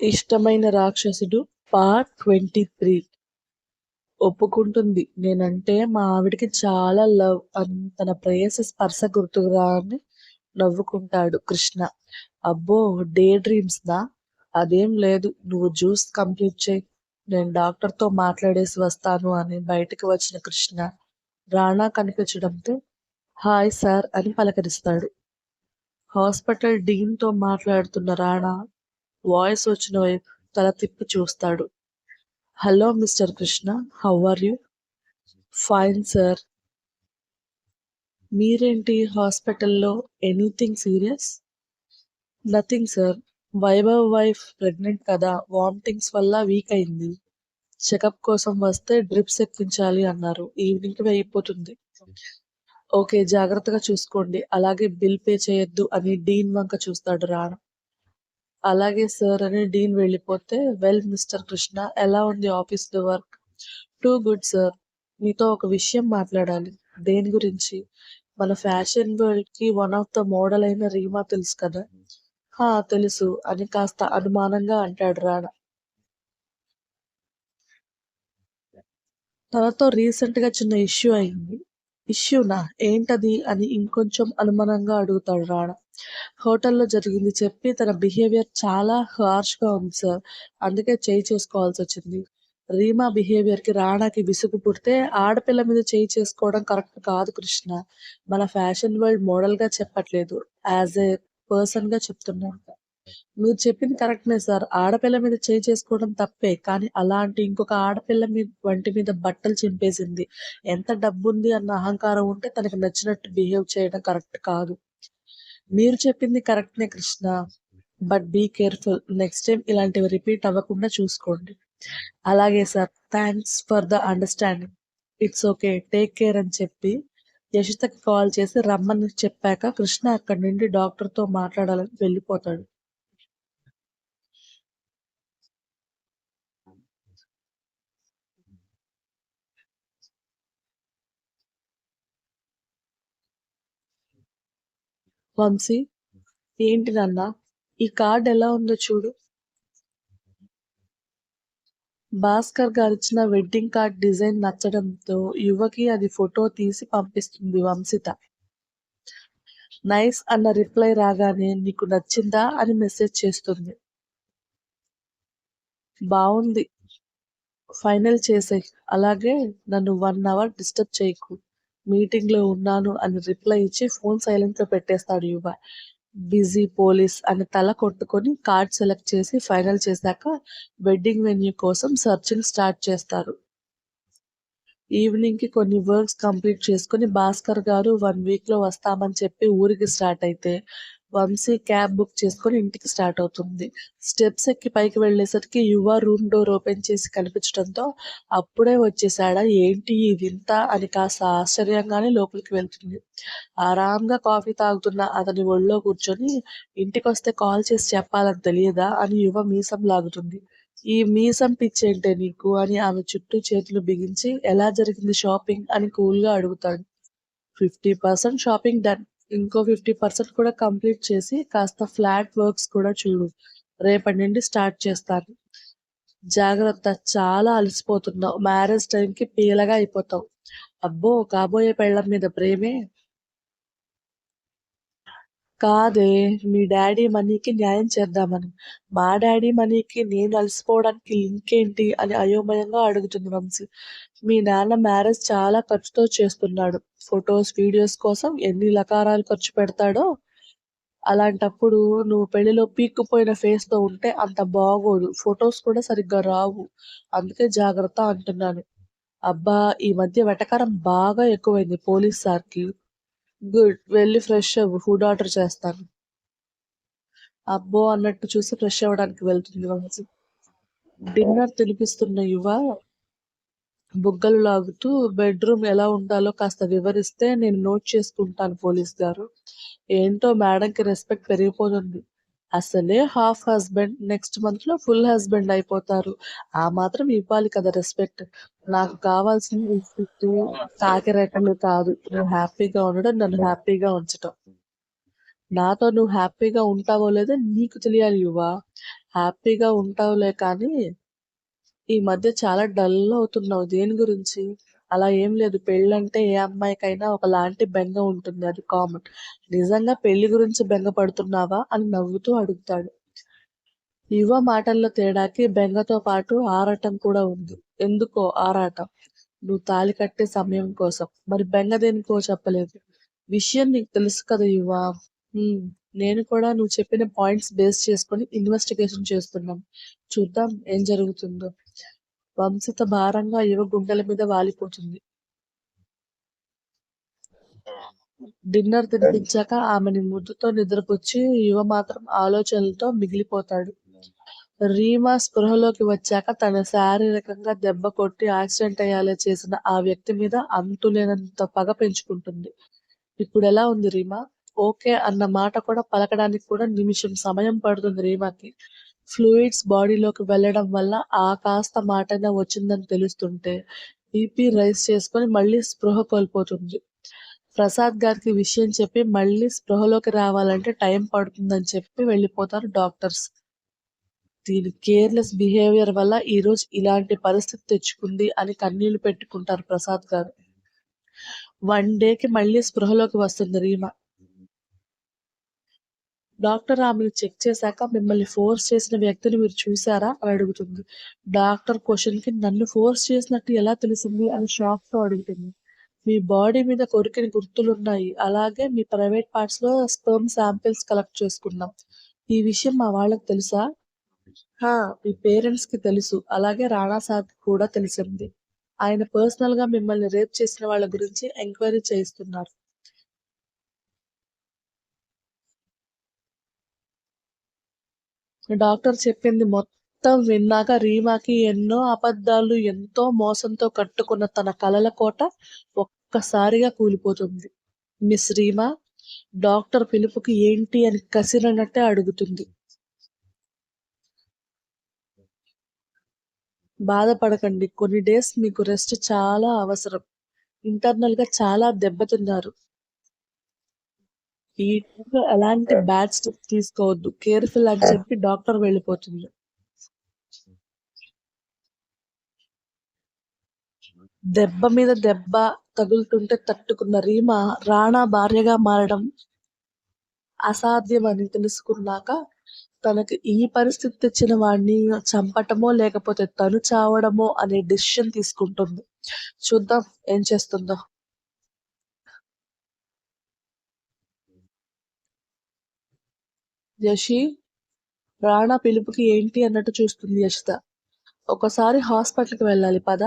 ఇష్టమైన రాక్షసుడు part twenty three ఒప్పుకుంటుంది. నేనంటే మా ఆవిడకి చాలా లవ్ అని తన ప్రేయస స్పర్శ గుర్తురా అని నవ్వుకుంటాడు కృష్ణ. అబ్బో డే డ్రీమ్స్ దా అదేం లేదు. నువ్వు జ్యూస్ కంప్లీట్ చేయి. నేను డాక్టర్తో మాట్లాడేసి వస్తాను అని బయటకు వచ్చిన కృష్ణ రాణా కనిపించడంతో హాయ్ సార్ అని పలకరిస్తాడు. హాస్పిటల్ డీన్తో మాట్లాడుతున్న రాణా వాయిస్ వచ్చిన వైపు తల తిప్పి చూస్తాడు. Hello mister Krishna how are you? Fine sir. మీరేంటి హాస్పిటల్లో anything serious? Nothing sir. Vaibhav wife pregnant కదా వామిటింగ్స్ వల్ల వీక్ అయింది. చెకప్ కోసం వస్తే డ్రిప్స్ ఎక్కించాలి అన్నారు. ఈవినింగ్కి అయిపోతుంది ఓకే జాగ్రత్తగా చూసుకోండి. అలాగే బిల్ పే చేయొద్దు అని డీన్ వంక చూస్తాడు రాణా అలాగే సార్ అని డీన్ వెళ్ళిపోతే వెల్ మిస్టర్ కృష్ణ ఎలా ఉంది office the work? Too good sir మీతో ఒక విషయం మాట్లాడాలి. దేని గురించి? మన ఫ్యాషన్ వరల్డ్కి వన్ ఆఫ్ ద మోడల్ అయిన రీమా తెలుసు కదా? హా తెలుసు అని కాస్త అనుమానంగా అంటాడు రాణా. తనతో రీసెంట్గా చిన్న ఇష్యూ అయింది. ఇష్యూనా? ఏంటది? అని ఇంకొంచెం అనుమానంగా అడుగుతాడు రాణా. హోటల్లో జరిగింది చెప్పి తన బిహేవియర్ చాలా హార్ష్గా ఉంది సార్. అందుకే చేయి చేసుకోవాల్సి వచ్చింది. రీమా బిహేవియర్కి రాణాకి విసుగు పుడితే ఆడపిల్ల మీద చేయి చేసుకోవడం కరెక్ట్ కాదు కృష్ణ. మన ఫ్యాషన్ వరల్డ్ మోడల్గా చెప్పట్లేదు. యాజ్ ఏ పర్సన్గా చెప్తున్నాను మీరు చెప్పింది కరెక్ట్నే సార్. ఆడపిల్ల మీద చేయి చేసుకోవడం తప్పే కానీ అలాంటి ఇంకొక ఆడపిల్ల మీద వంటి మీద బట్టలు చింపేసింది. ఎంత డబ్బు ఉంది అన్న అహంకారం ఉంటే తనకి నచ్చినట్టు బిహేవ్ చేయడం కరెక్ట్ కాదు. మీరు చెప్పింది కరెక్ట్నే Krishna but be careful next time ఇలాంటివి రిపీట్ అవ్వకుండా చూసుకోండి. అలాగే sir thanks for the understanding it's okay take care అని చెప్పి యశితకి కాల్ చేసి రమ్మని చెప్పాక కృష్ణ అక్కడి నుండి డాక్టర్తో మాట్లాడాలని వెళ్ళిపోతాడు. వంశీ ఏంటి నాన్న? ఈ కార్డ్ ఎలా ఉందో చూడు. భాస్కర్ గారిచ్చిన వెడ్డింగ్ కార్డ్ డిజైన్ నచ్చడంతో యువకి అది ఫోటో తీసి పంపిస్తుంది వంశిత. నైస్ అన్న రిప్లై రాగానే నీకు నచ్చిందా అని మెసేజ్ చేస్తుంది. బాగుంది ఫైనల్ చేసే అలాగే నన్ను వన్ అవర్ డిస్టర్బ్ చేయకు. మీటింగ్లో ఉన్నాను అని రిప్లై ఇచ్చి ఫోన్ సైలెంట్లో పెట్టేస్తాడు యువ. బిజీ పోలీస్ అని తల కొట్టుకొని కార్డ్ సెలెక్ట్ చేసి ఫైనల్ చేశాక వెడ్డింగ్ వెన్యూ కోసం సర్చింగ్ స్టార్ట్ చేస్తారు ఈవినింగ్కి కొన్ని వర్క్స్ కంప్లీట్ చేసుకుని భాస్కర్ గారు వన్ వీక్లో వస్తామని చెప్పి ఊరికి స్టార్ట్ అయితే వంశీ క్యాబ్ బుక్ చేసుకొని ఇంటికి స్టార్ట్ అవుతుంది. స్టెప్స్ ఎక్కి పైకి వెళ్ళేసరికి యువ రూమ్ డోర్ ఓపెన్ చేసి కనిపించడంతో అప్పుడే వచ్చేసాడా ఏంటి ఈ వింత అని కాస్త ఆశ్చర్యంగానే లోపలికి వెళ్తుంది. ఆరాంగా కాఫీ తాగుతున్న అతని ఒళ్ళో కూర్చొని ఇంటికి వస్తే కాల్ చేసి చెప్పాలని తెలియదా? అని యువ మీసం లాగుతుంది. ఈ మీసం పిచ్చేంటే నీకు? అని ఆమె చుట్టూ చేతులు బిగించి ఎలా జరిగింది షాపింగ్? అని కూల్గా అడుగుతాడు. Fifty percent shopping done. ఇంకో ఫిఫ్టీ పర్సెంట్ కూడా కంప్లీట్ చేసి కాస్త ఫ్లాట్ వర్క్స్ కూడా చూడు. రేపటి నుండి స్టార్ట్ చేస్తాను. జాగ్రత్త చాలా అలసిపోతున్నావు. మ్యారేజ్ టైంకి పీలగా అయిపోతావు. అబ్బో కాబోయే పెళ్ళం మీద ప్రేమే. కాదే మీ డాడీ మనీకి న్యాయం చేద్దామని. మా డాడీ మనీకి నేను అలసిపోవడానికి లింక్ ఏంటి అని అయోమయంగా అడుగుతుంది వంశీ. మీ నాన్న మ్యారేజ్ చాలా ఖర్చుతో చేస్తున్నాడు. ఫొటోస్ వీడియోస్ కోసం ఎన్ని లకారాలు ఖర్చు పెడతాడో? అలాంటప్పుడు నువ్వు పెళ్ళిలో పీక్కుపోయిన ఫేస్తో ఉంటే అంత బాగోదు. ఫొటోస్ కూడా సరిగ్గా రావు. అందుకే జాగ్రత్త అంటున్నాను. అబ్బా ఈ మధ్య వెటకారం బాగా ఎక్కువైంది పోలీస్ సార్కి. గుడ్. వెళ్ళి ఫ్రెష్ అవ్వు. ఫుడ్ ఆర్డర్ చేస్తాను. అబ్బో అన్నట్టు చూసి ఫ్రెష్ అవ్వడానికి వెళ్తుంది వంశీ. డిన్నర్ తినిపిస్తున్న యువ బుగ్గలు లాగుతూ బెడ్రూమ్ ఎలా ఉండాలో కాస్త వివరిస్తే నేను నోట్ చేసుకుంటాను పోలీస్ గారు. ఏంటో మేడంకి రెస్పెక్ట్ పెరిగిపోతుంది. అసలే హాఫ్ హస్బెండ్ నెక్స్ట్ మంత్లో ఫుల్ హస్బెండ్ అయిపోతారు ఆ మాత్రం ఇవ్వాలి కదా రెస్పెక్ట్ నాకు కావాల్సిన రెస్పెక్ట్ కాకిరేకలు కాదు నువ్వు హ్యాపీగా ఉండడం నన్ను హ్యాపీగా ఉంచటం నాతో నువ్వు హ్యాపీగా ఉంటావో లేదో నీకు తెలియాలి యువ. హ్యాపీగా ఉంటావులే కానీ, ఈ మధ్య చాలా డల్ అవుతున్నావు. దేని గురించి? అలా ఏం లేదు. పెళ్ళంటే ఏ అమ్మాయికైనా ఒకలాంటి బెంగ ఉంటుంది. అది కామన్. నిజంగా పెళ్ళి గురించి బెంగ పడుతున్నావా? అని నవ్వుతూ అడుగుతాడు. యువ మాటల్లో తేడాకి బెంగతో పాటు ఆరాటం కూడా ఉంది. ఎందుకో ఆరాటం? నువ్వు తాళి కట్టే సమయం కోసం. మరి బెంగ దేనికో చెప్పలేదు. విషయం నీకు తెలుసు కదా యువ. హ్మ్. నేను కూడా నువ్వు చెప్పిన పాయింట్స్ బేస్ చేసుకొని ఇన్వెస్టిగేషన్ చేస్తున్నాం చూద్దాం ఏం జరుగుతుందో. వంశిత భారంగా యువ గుండెల మీద వాలిపోతుంది. డిన్నర్ తినిపించాక ఆమెని ముద్దుతో నిద్రపుచ్చి యువ మాత్రం ఆలోచనలతో మిగిలిపోతాడు. రీమా స్పృహలోకి వచ్చాక తన శారీరకంగా దెబ్బ కొట్టి యాక్సిడెంట్ అయ్యేలా చేసిన ఆ వ్యక్తి మీద అంతులేనంత పగ పెంచుకుంటుంది. ఇప్పుడు ఎలా ఉంది రీమా? ఓకే అన్న మాట కూడా పలకడానికి కూడా నిమిషం సమయం పడుతుంది రీమాకి. ఫ్లూయిడ్స్ బాడీలోకి వెళ్ళడం వల్ల ఆ కాస్త మాటనే వచ్చిందని తెలుస్తుంటే బీపీ రైస్ చేసుకొని మళ్ళీ స్పృహ కోల్పోతుంది. ప్రసాద్ గారికి విషయం చెప్పి మళ్ళీ స్పృహలోకి రావాలంటే టైం పడుతుందని చెప్పి వెళ్ళిపోతారు డాక్టర్స్. దీని కేర్లెస్ బిహేవియర్ వల్ల ఈరోజు ఇలాంటి పరిస్థితి తెచ్చుకుంది అని కన్నీళ్ళు పెట్టుకుంటారు ప్రసాద్ గారు. వన్ డేకి మళ్ళీ స్పృహలోకి వస్తుంది రీమా. డాక్టర్ ఆమెను చెక్ చేశాక మిమ్మల్ని ఫోర్స్ చేసిన వ్యక్తిని మీరు చూశారా? అని అడుగుతుంది. డాక్టర్ క్వశ్చన్కి నన్ను ఫోర్స్ చేసినట్టు ఎలా తెలిసింది? అని షాక్తో అడుగుతుంది. మీ బాడీ మీద కొరికిన గుర్తులున్నాయి. అలాగే మీ ప్రైవేట్ పార్ట్స్లో స్పెర్మ్ శాంపిల్స్ కలెక్ట్ చేసుకున్నాం. ఈ విషయం మా వాళ్ళకి తెలుసా? హా! మీ పేరెంట్స్కి తెలుసు. అలాగే రాణా సార్ కూడా తెలిసింది. ఆయన పర్సనల్గా మిమ్మల్ని రేప్ చేసిన వాళ్ళ గురించి ఎంక్వైరీ చేయిస్తున్నారు. డాక్టర్ చెప్పింది మొత్తం విన్నాక రీమాకి ఎన్నో అబద్ధాలు, ఎంతో మోసంతో కట్టుకున్న తన కలల కోట ఒక్కసారిగా కూలిపోతుంది. మిస్ రీమా! డాక్టర్ పిలుపుకి ఏంటి అని కసిరినట్టే అడుగుతుంది. బాధపడకండి. కొన్ని డేస్ మీకు రెస్ట్ చాలా అవసరం. ఇంటర్నల్గా చాలా దెబ్బతిన్నారు. ఈ ఎలాంటి బ్యాడ్ స్టెప్స్ తీసుకోవద్దు. కేర్ఫుల్ అని చెప్పి డాక్టర్ వెళ్ళిపోతుంది. దెబ్బ మీద దెబ్బ తగులుతుంటే తట్టుకున్న రీమా రాణా భార్యగా మారడం అసాధ్యమని తెలుసుకున్నాక తనకి ఈ పరిస్థితి తెచ్చిన వాడిని చంపటమో లేకపోతే తను చావడమో అనే డెసిషన్ తీసుకుంటుంది. చూద్దాం ఏం చేస్తుందో. యషి రాణా పిలుపుకి ఏంటి అన్నట్టు చూస్తుంది యశిత ఒకసారి హాస్పిటల్కి వెళ్ళాలి పద.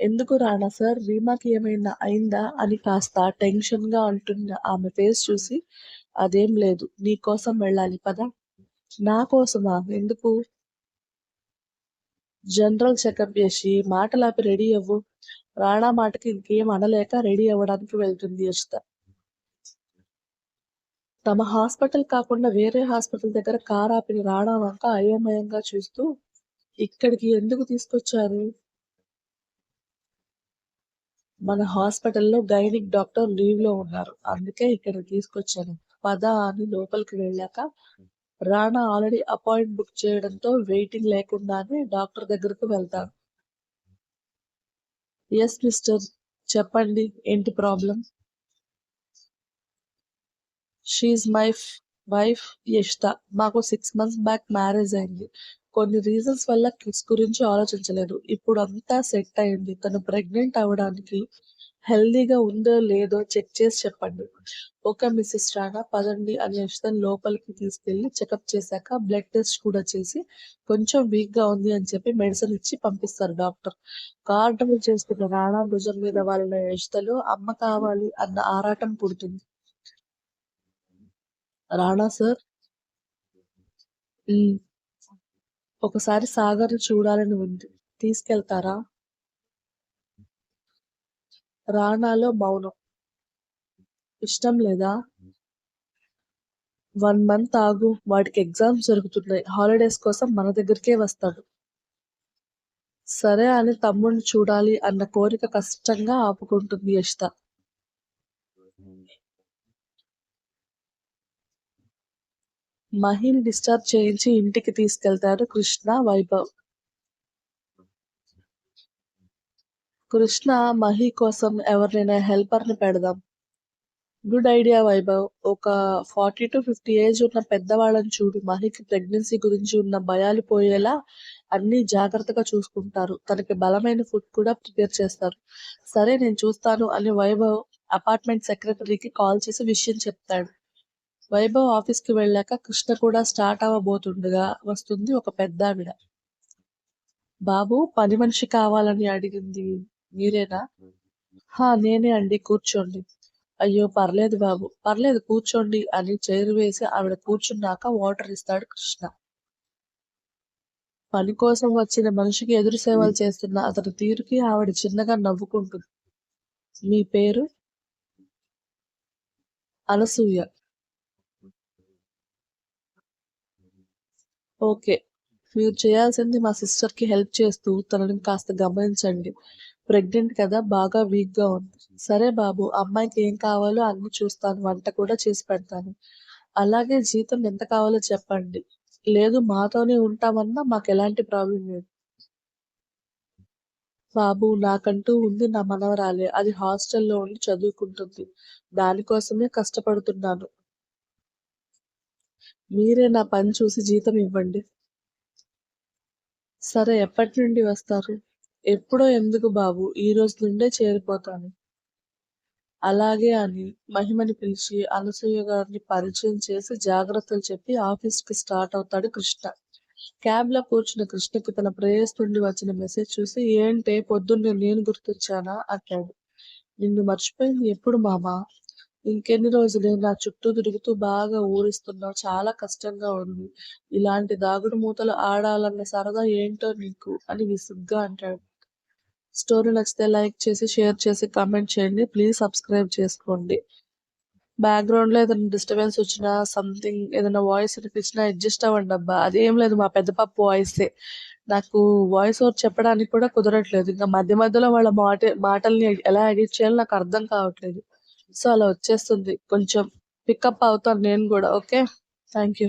ఎందుకు రాణా సార్ రీమాకి ఏమైనా అయిందా అని కాస్త టెన్షన్గా అంటున్న ఆమె ఫేస్ చూసి అదేం లేదు. నీ కోసం వెళ్ళాలి పద. నా కోసమా? ఎందుకు? జనరల్ చెకప్ చేసి మాటలాపి రెడీ అవ్వు. రాణా మాటకి ఇంకేం అనలేక రెడీ అవ్వడానికి వెళ్తుంది యశిత తమ హాస్పిటల్ కాకుండా వేరే హాస్పిటల్ దగ్గర కార్ ఆపిన రాణా అయోమయంగా చూస్తూ ఇక్కడికి ఎందుకు తీసుకొచ్చారు? మన హాస్పిటల్లో గైనిక్ డాక్టర్ లీవ్లో ఉన్నారు. అందుకే ఇక్కడ తీసుకొచ్చాను. పద అని లోపలికి వెళ్ళాక రాణా ఆల్రెడీ అపాయింట్ బుక్ చేయడంతో వెయిటింగ్ లేకుండానే డాక్టర్ దగ్గరకు వెళ్తాను ఎస్ మిస్టర్ చెప్పండి ఏంటి problem? She my wife Yashita. మాకు సిక్స్ మంత్స్ బ్యాక్ మ్యారేజ్ అయింది. కొన్ని రీజన్స్ వల్ల కిడ్స్ గురించి ఆలోచించలేదు. ఇప్పుడు అంతా సెట్ అయింది. తను ప్రెగ్నెంట్ అవ్వడానికి హెల్దీగా ఉందో లేదో చెక్ చేసి చెప్పండి. ఒక మిసెస్ రాగా పదండి అని యష్తని లోపలికి తీసుకెళ్ళి చెకప్ చేశాక బ్లడ్ టెస్ట్ కూడా చేసి కొంచెం వీక్గా ఉంది అని చెప్పి మెడిసిన్ ఇచ్చి పంపిస్తారు డాక్టర్. కార్ చేసుకున్న చేస్తున్న రాణా భుజం మీద వాళ్ళ యషితలో అమ్మ కావాలి అన్న ఆరాటం పుడుతుంది. రానా సార్ ఒకసారి సాగర్ చూడాలని ఉంది. తీసుకెళ్తారా? రాణాలో మౌనం. ఇష్టం లేదా? వన్ మంత్ ఆగు. వాడికి ఎగ్జామ్స్ జరుగుతున్నాయి. హాలిడేస్ కోసం మన దగ్గరికే వస్తాడు. సరే అని తమ్ముడిని చూడాలి అన్న కోరిక కష్టంగా ఆపుకుంటుంది యషిత. మహిని డిశ్చార్జ్ చేయించి ఇంటికి తీసుకెళ్తారు కృష్ణ, వైభవ్. కృష్ణ మహి కోసం ఎవరినైనా హెల్పర్ని పెడదాం. Good idea Vaibhav. ఒక 40-50 ఏజ్ ఉన్న పెద్దవాళ్ళని చూడు. మహికి ప్రెగ్నెన్సీ గురించి ఉన్న భయాలు పోయేలా అన్ని జాగ్రత్తగా చూసుకుంటారు. తనకి బలమైన ఫుడ్ కూడా ప్రిపేర్ చేస్తారు. సరే నేను చూస్తాను అని వైభవ్ అపార్ట్మెంట్ సెక్రటరీకి కాల్ చేసి విషయం చెప్తాడు. వైభవ్ ఆఫీస్‌కి వెళ్ళాక కృష్ణ కూడా స్టార్ట్ అవ్వబోతుండగా వస్తుంది ఒక పెద్ద ఆవిడ బాబు పని మనిషి కావాలని అడిగింది మీరేనా? హా! నేనే అండి కూర్చోండి. అయ్యో! పర్లేదు బాబు. పర్లేదు కూర్చోండి అని చైర్ వేసి ఆవిడ కూర్చున్నాక వాటర్ ఇస్తాడు కృష్ణ. పని కోసం వచ్చిన మనిషికి ఎదురు సేవలు చేస్తున్న అతని తీరుకి ఆవిడ చిన్నగా నవ్వుకుంటుంది. మీ పేరు? అనసూయ. ఓకే. మీరు చేయాల్సింది మా సిస్టర్‌కి హెల్ప్ చేస్తూ తనని కాస్త గమనించండి. ప్రెగ్నెంట్ కదా! బాగా వీక్‌గా ఉంది. సరే బాబు అమ్మాయికి ఏం కావాలో అన్ని చూస్తాను. వంట కూడా చేసి పెడతాను. అలాగే జీతం ఎంత కావాలో చెప్పండి. లేదు మాతోనే ఉంటామన్నా మాకు ఎలాంటి ప్రాబ్లమ్ లేదు. బాబు నాకంటూ ఉంది నా మనవరాలే. అది హాస్టల్‌లో ఉండి చదువుకుంటుంది. దానికోసమే కష్టపడుతున్నాను. మీరే నా పని చూసి జీతం ఇవ్వండి. సరే ఎప్పటి నుండి వస్తారు? ఎప్పుడో ఎందుకు బాబు ఈ రోజు నుండే చేరిపోతాను. అలాగే అని మహిమని పిలిచి అనసూయ గారిని పరిచయం చేసి జాగ్రత్తలు చెప్పి ఆఫీస్‌కి స్టార్ట్ అవుతాడు కృష్ణ. క్యాబ్‌లో కూర్చున్న కృష్ణకి తన ప్రేయస్ నుండి వచ్చిన మెసేజ్ చూసి ఏంటే పొద్దున్నే నేను గుర్తొచ్చానా? అంటాడు. నిన్ను మర్చిపోయింది ఎప్పుడు మామా? ఇంకెన్ని రోజులే నా చుట్టూ తిరుగుతూ బాగా ఊరిస్తున్నావు. చాలా కష్టంగా ఉంది. ఇలాంటి దాగుడు మూతలు ఆడాలన్న సరదా ఏంటో నీకు అని విసుగ్గా అంటాడు. స్టోరీ నచ్చితే లైక్ చేసి, షేర్ చేసి, కామెంట్ చేయండి. ప్లీజ్ సబ్స్క్రైబ్ చేసుకోండి. బ్యాక్‌గ్రౌండ్‌లో ఏదైనా డిస్టర్బెన్స్ వచ్చినా సంథింగ్ ఏదైనా వాయిస్ వినిపించినా అడ్జస్ట్ అవ్వండి అబ్బా! అదేం లేదు మా పెద్ద పాప వాయిసే. నాకు వాయిస్ ఓవర్ చెప్పడానికి కూడా కుదరట్లేదు. ఇంకా మధ్య మధ్యలో వాళ్ళ మాట మాటల్ని ఎలా ఎడిట్ చేయాలో నాకు అర్థం కావట్లేదు. సో, అలా వచ్చేస్తుంది. కొంచెం పికప్ అవుతాను నేను కూడా ఓకే. Thank you.